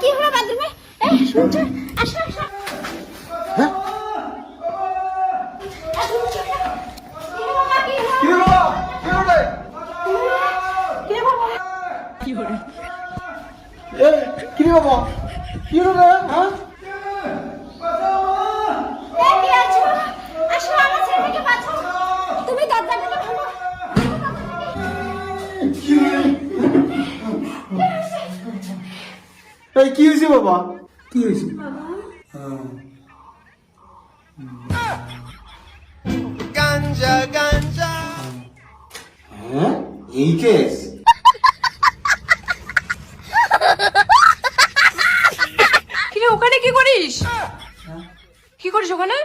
কি হলো? বাথরুমে এই শুনছো আসো আসো কি হলো কি হলো রে? হ্যাঁ? কি হয়েছে বাবা? কি হয়েছে? হ্যাঁ। এই কেস? কিরে ওখানে কি করিস? কি করিস ওখানে?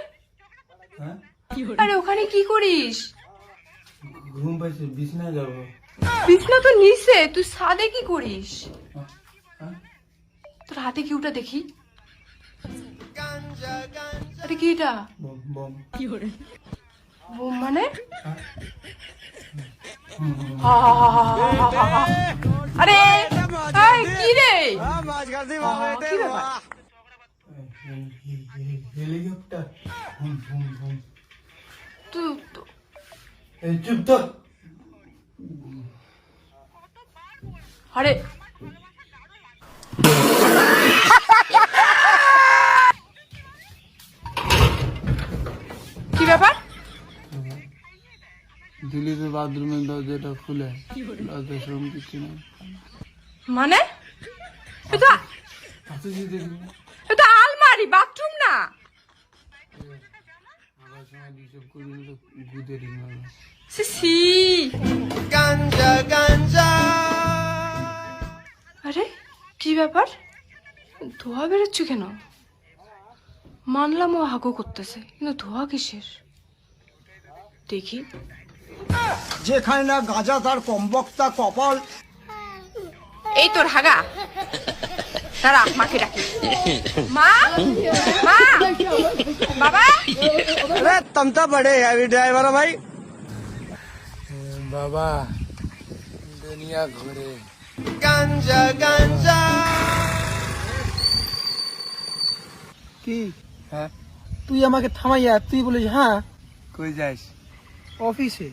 হ্যাঁ? আরে ওখানে কি করিস? ঘুম পাইছে বিছনায় যাব। বিছনা তো নিচে তুই সাদে কি করিস? হ্যাঁ? হাতে কি ওটা দেখি? আরে কি এটা? Bomb bomb. বোম মানে? আরে কি রে? কি ব্যাপার? হেলিকপ্টার। হুম হুম হুম তুই এই চুপ তো। আরে। কি ব্যাপার বাথরুমের দরজাটা খুলে কিছু নেই। মানে? এটা এটা আলমারি বাথরুম না? আরে কি ব্যাপার? ধোয়া বেরোচ্ছে কেন? মানলাম ও হাগু করতেছে কিন্তু ধোয়া কিসের? দেখি যেখানে না গাঁজা তার কমবক্তা কপাল এই তোর হাগা দাঁড়া মাকে ডাকি মা মা বাবা अरे तुम तो बड़े हैवी ड्राइवर हो भाई বাবা দুনিয়া ঘুরে কি হ্যাঁ তুই আমাকে থামাইয়া তুই বলিস হ্যাঁ কই যাস অফিসে?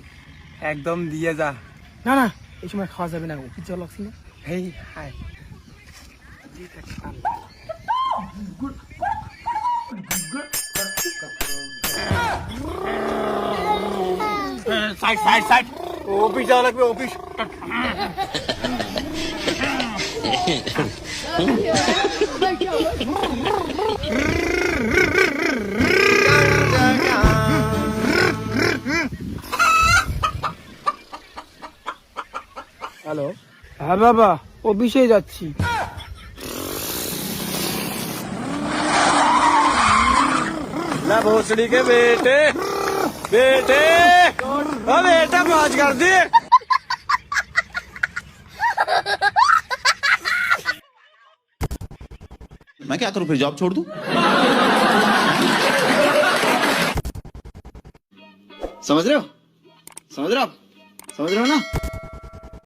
একদম দিয়ে যা। না না এই সময় খাওয়া যাবে না অফিস যাওয়া লাগছে না। হেই হাই সাইড সাইড সাইড অফিস যাওয়া লাগবে অফিস হ্যালো হ্যাঁ বাবা অফিসে যাচ্ছি ना भोसड़ी के बेटे बेटे ओ बेटा मौज कर दी मैं क्या करूं फिर जॉब छोड़ दूं समझ रहे हो समझ रहे हो आप समझ रहे हो ना